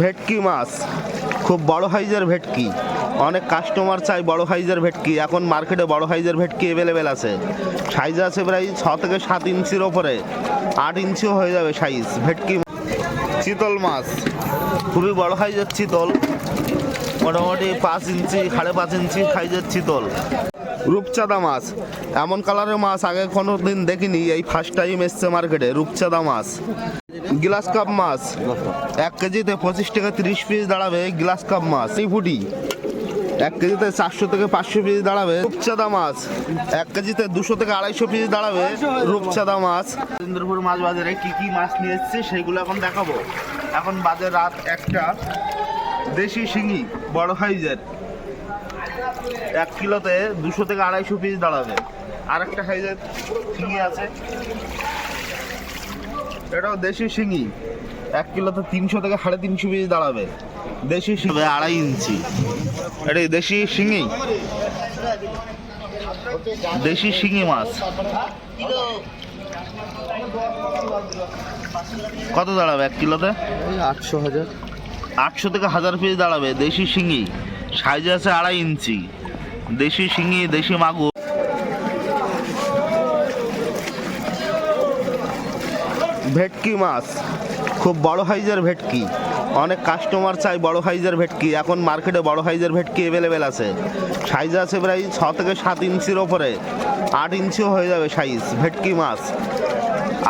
ভেটকি মাছ। খুব বড় হাইজের ভেটকি। অনেক কাস্টমার চাই বড় সাইজের ভেটকি। এখন মার্কেটে বড় সাইজের ভেটকি অ্যাভেলেবেল আছে। সাইজ আছে প্রায় ছ থেকে সাত ইঞ্চির ওপরে। আট ইঞ্চিও হয়ে যাবে সাইজ ভেটকি চিতল মাছ। খুবই বড় সাইজের চিতল। মোটামুটি পাঁচ ইঞ্চি, সাড়ে পাঁচ ইঞ্চি সাইজের চিতল। রূপচাঁদা মাছ। এমন কালারের মাছ আগে কোনো দিন দেখিনি। এই ফার্স্ট টাইম এসছে মার্কেটে রূপচাঁদা মাছ। গ্লাস কাপ মাছ। এক কেজিতে পঁচিশ টাকা তিরিশ পিস দাঁড়াবে গ্লাস কাপ মাছ। এই ফুটি। এক কেজিতে চারশো থেকে পাঁচশো পিস দাঁড়াবে রূপচাঁদা মাছ। এক কেজিতে দুশো থেকে আড়াইশো পিস দাঁড়াবে রূপচাঁদা মাছ। সুন্দরপুর মাছ বাজারে কি কি মাছ নিয়ে এসছে সেগুলো এখন দেখাবো। এখন বাজে রাত একটা। দেশি শিঙি, বড় সাইজের। এক কিলোতে দুশো থেকে আড়াইশো পিস দাঁড়াবে। আর একটা সাইজের শিঙি আছে। এটাও দেশি শিঙি। এক কিলোতে তিনশো থেকে সাড়ে তিনশো পিস দাঁড়াবে। দেশি শিঙি। আড়াই ইঞ্চি। এটা দেশি শিঙি। দেশি শিঙি মাছ। কত দাঁড়াবে এক কিলোতে? আটশো হাজার। আটশো থেকে হাজার পিস দাঁড়াবে দেশি শিঙি। সাইজ আছে আড়াই ইঞ্চি। দেশি শিঙি দেশি মাগুর। ভেটকি মাছ। খুব বড় সাইজের ভেটকি। অনেক কাস্টমার চাই বড় সাইজের ভেটকি। এখন মার্কেটে বড় সাইজের ভেটকি অ্যাভেলেবেল আছে। সাইজ আছে প্রায় ছ থেকে সাত ইঞ্চির ওপরে। আট ইঞ্চিও হয়ে যাবে সাইজ ভেটকি মাছ।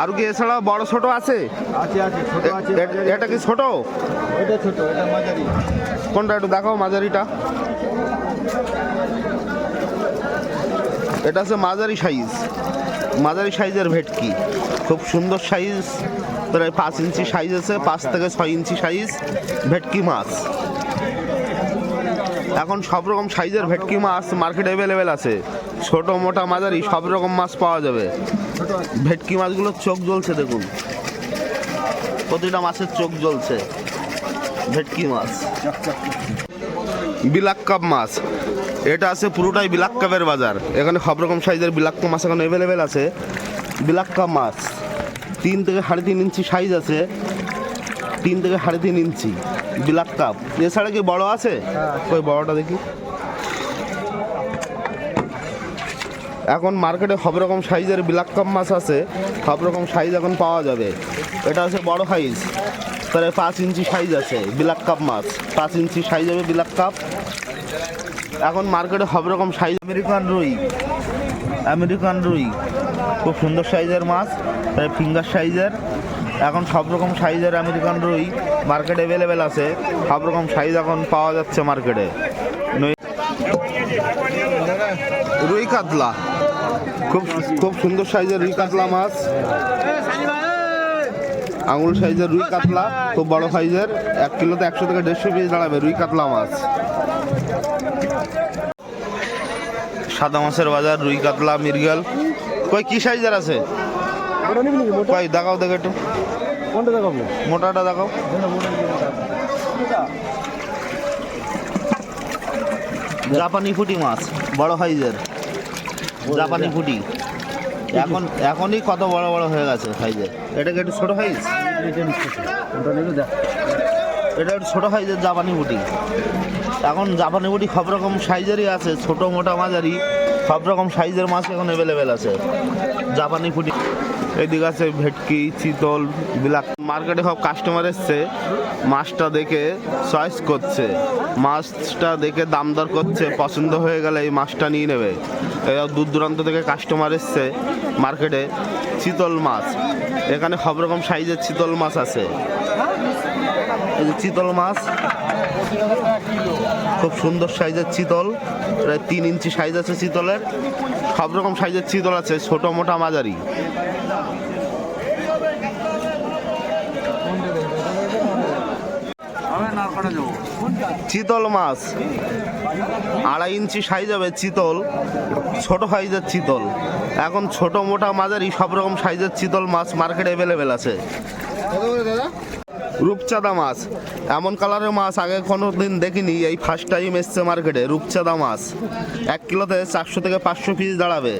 আর কি এছাড়া বড় ছোট আছে? আছে আছে আছে এটা কি ছোট? কোনটা একটু দেখাও মাঝারিটা। এটা হচ্ছে মাঝারি সাইজ মাঝারি সাইজের ভেটকি খুব সুন্দর সাইজ, প্রায় পাঁচ ইঞ্চি সাইজ আছে, পাঁচ থেকে ছয় ইঞ্চি সাইজ। ভেটকি মাছ? এখন সব রকম সাইজের ভেটকি মাছ মার্কেটে অ্যাভেলেবেল আছে। ছোট, মোটা, মাঝারি, সব রকম মাছ পাওয়া যাবে। ভেটকি মাছগুলোর চোখ জ্বলছে দেখুন। প্রতিটা মাছের চোখ জ্বলছে। ভেটকি মাছ? বিলাক কাপ মাছ। এটা আছে পুরোটাই বিলাক কাপের বাজার। এখানে সব রকম সাইজের বিলাক মাছ এখন অ্যাভেলেবেল আছে। বিলাক কাপ মাছ তিন থেকে সাড়ে তিন ইঞ্চি সাইজ আছে। তিন থেকে সাড়ে তিন ইঞ্চি বিলাক কাপ। এছাড়া কি বড় আছে? ওই বড়টা দেখি। এখন মার্কেটে সব রকম সাইজের বিলাক কাপ মাছ আছে। সব রকম সাইজ এখন পাওয়া যাবে। এটা আছে বড় সাইজ প্রায় পাঁচ ইঞ্চি সাইজ আছে বিলাক কাপ মাছ। পাঁচ ইঞ্চি সাইজ হবে বিলাক কাপ। এখন মার্কেটে সব রকম সাইজ আমেরিকান রুই। আমেরিকান রুই। খুব সুন্দর সাইজের মাছ, প্রায় ফিঙ্গার সাইজের এখন সব রকম সাইজের আমেরিকান রুই মার্কেটে অ্যাভেলেবেল আছে। সব রকম সাইজ এখন পাওয়া যাচ্ছে মার্কেটে। রুই কাতলা। খুব খুব সুন্দর সাইজের রুই কাতলা মাছ। আঙুল সাইজের রুই কাতলা, খুব বড় সাইজের এক কিলোতে একশো থেকে দেড়শো পিস দাঁড়াবে রুই কাতলা মাছ। সাদা মাছের বাজার রুই কাতলা মিরগেল কই কি সাইজের আছে? কই দেখাও দেখো একটু। কোনটা দেখাবো? মোটাটা দেখাও। জাপানি ফুটি মাছ বড় সাইজের। জাপানি ফুটি। এখন এখনই কত বড় বড় হয়ে গেছে সাইজের এটা কি একটু ছোট সাইজ? এটা একটু ছোট সাইজের জাপানি ফুটি। এখন জাপানি ফুটি সব রকম সাইজেরই আছে, ছোট মোটা মাঝারি, সব রকম সাইজের মাছ এখন অ্যাভেলেবেল আছে। জাপানি ফুটি এদিকে আছে ভেটকি, চিতল, বিলাক। মার্কেটে সব কাস্টমার এসছে, মাছটা দেখে চয়েস করছে। মাছটা দেখে দাম দর করছে, পছন্দ হয়ে গেলে এই মাছটা নিয়ে নেবে। দূর দূরান্ত থেকে কাস্টমার এসছে মার্কেটে, চিতল মাছ। এখানে সব রকম সাইজের চিতল মাছ আছে। এই যে চিতল মাছ। খুব সুন্দর সাইজের চিতল, প্রায় তিন ইঞ্চি সাইজ আছে চিতলের। সব রকম সাইজের চিতল আছে, ছোট মোটা মাঝারি। চিতল মাছ, আড়াই ইঞ্চি সাইজ হবে চিতল, ছোট সাইজের চিতল। এখন ছোট মোটা মাঝারি সব রকম সাইজের চিতল মাছ মার্কেটে অ্যাভেলেবেল আছে। রূপচাঁদা মাছ। এমন কালারের মাছ আগে কোনো দিন দেখিনি এই ফার্স্ট টাইম এসছে মার্কেটে রূপচাঁদা মাছ। এক কিলোতে চারশো থেকে পাঁচশো পিস দাঁড়াবে।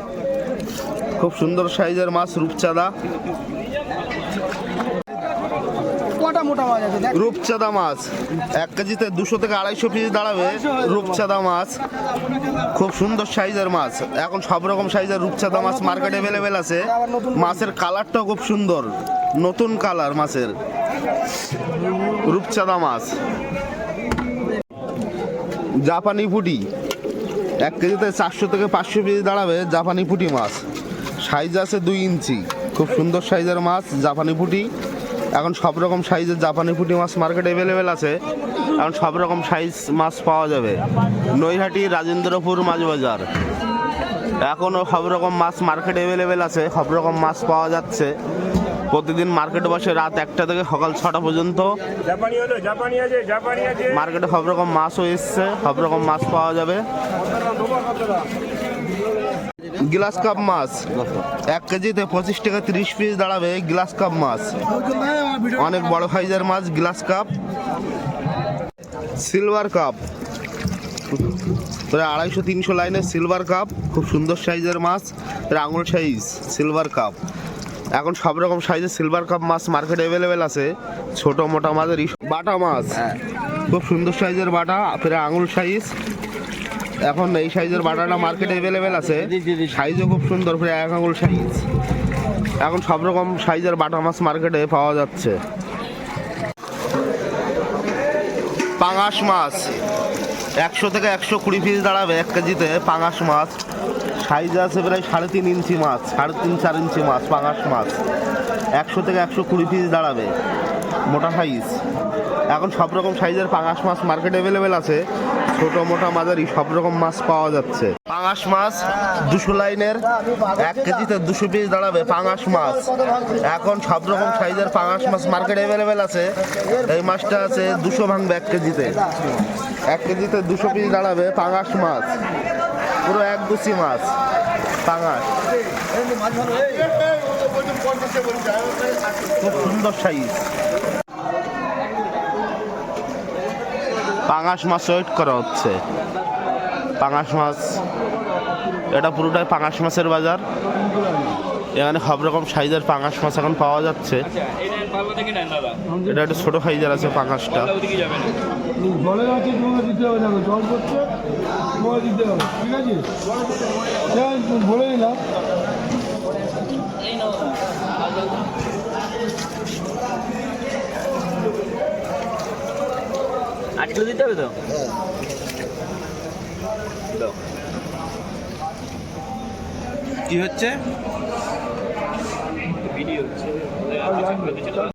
খুব সুন্দর সাইজের মাছ রূপচাঁদা। রূপচাঁদা মাছ। এক কেজিতে দুশো থেকে আড়াইশো পিস দাঁড়াবে রূপচাঁদা মাছ। খুব সুন্দর সাইজের মাছ। এখন সব রকম সাইজের রূপচাঁদা মাছ মার্কেটে অ্যাভেলেবেল আছে। মাছের কালারটাও খুব সুন্দর। নতুন কালার মাছের। রূপচাঁদা মাছ। জাপানি পুটি। এক কেজিতে চারশো থেকে পাঁচশো পিস দাঁড়াবে জাপানি পুটি মাছ। সাইজ আছে দুই ইঞ্চি। খুব সুন্দর সাইজের মাছ, জাপানি পুটি। এখন সব রকম সাইজের জাপানি পুটি মাছ মার্কেটে অ্যাভেলেবেল আছে। এখন সব রকম সাইজ মাছ পাওয়া যাবে। নৈহাটি, রাজেন্দ্রপুর মাছ বাজার এখনও সব রকম মাছ মার্কেটে অ্যাভেলেবেল আছে। সব রকম মাছ পাওয়া যাচ্ছে। প্রতিদিন মার্কেট বসে রাত একটা থেকে সকাল ছটা পর্যন্ত। মার্কেটে সব রকম মাছও এসছে, সব রকম মাছ পাওয়া যাবে। গ্লাস কাপ মাছ, এক কেজিতে পঁচিশ টাকা তিরিশ পিস দাঁড়াবে গ্লাস কাপ মাছ। অনেক বড় সাইজের মাছ গ্লাস কাপ সিলভার কাপ প্রায় আড়াইশো তিনশো লাইনের সিলভার কাপ খুব সুন্দর সাইজের মাছ আঙুল সাইজ সিলভার কাপ এখন সব রকম সাইজের সিলভার কাপ মাছ মার্কেটে অ্যাভেলেবেল আছে। ছোট মোটা মাছের বাটা মাছ। খুব সুন্দর সাইজের বাটা প্রায় আঙুল সাইজ এখন এই সাইজের বাটাটা মার্কেটে অ্যাভেলেবেল আছে। সাইজও খুব সুন্দর প্রায় এক আঙুল সাইজ এখন সব রকম সাইজের বাটা মাছ মার্কেটে পাওয়া যাচ্ছে। পাঙাশ মাছ। একশো থেকে একশো কুড়ি পিস দাঁড়াবে এক কেজিতে পাঙাশ মাছ। সাইজ আছে প্রায় সাড়ে তিন ইঞ্চি মাছ, সাড়ে তিন, চার ইঞ্চি মাছ, পাঙাশ মাছ। একশো থেকে একশো কুড়ি পিস দাঁড়াবে, মোটা সাইজ এখন সব রকম সাইজের পাঙাশ মাছ মার্কেট অ্যাভেলেবেল আছে। ছোট, মোটা মাঝারি, সব রকম মাছ পাওয়া যাচ্ছে। পাঙাশ মাছ দুশো লাইনের এক কেজিতে দুশো পিস দাঁড়াবে পাঙাশ মাছ। এখন সব রকম সাইজের পাঙাশ মাছ মার্কেট অ্যাভেলেবেল আছে। এই মাছটা আছে দুশো ভাঙবে এক কেজিতে। এক কেজিতে দুশো পিস দাঁড়াবে পাঙাশ মাছ। পুরো এক গুছি মাছ, পাঙাশ। খুব সুন্দর সাইজ পাঙাশ মাছ ওয়েট করা হচ্ছে। পাঙাশ মাছ, এটা পুরোটাই পাঙাশ মাছের বাজার। এখানে সব রকম সাইজের পাঙাশ মাছ এখন পাওয়া যাচ্ছে। এটা একটু ছোট সাইজের আছে পাঙাশটা। জলে আছে তোমাকে দিতে হবে দেখো জল করছে Merci.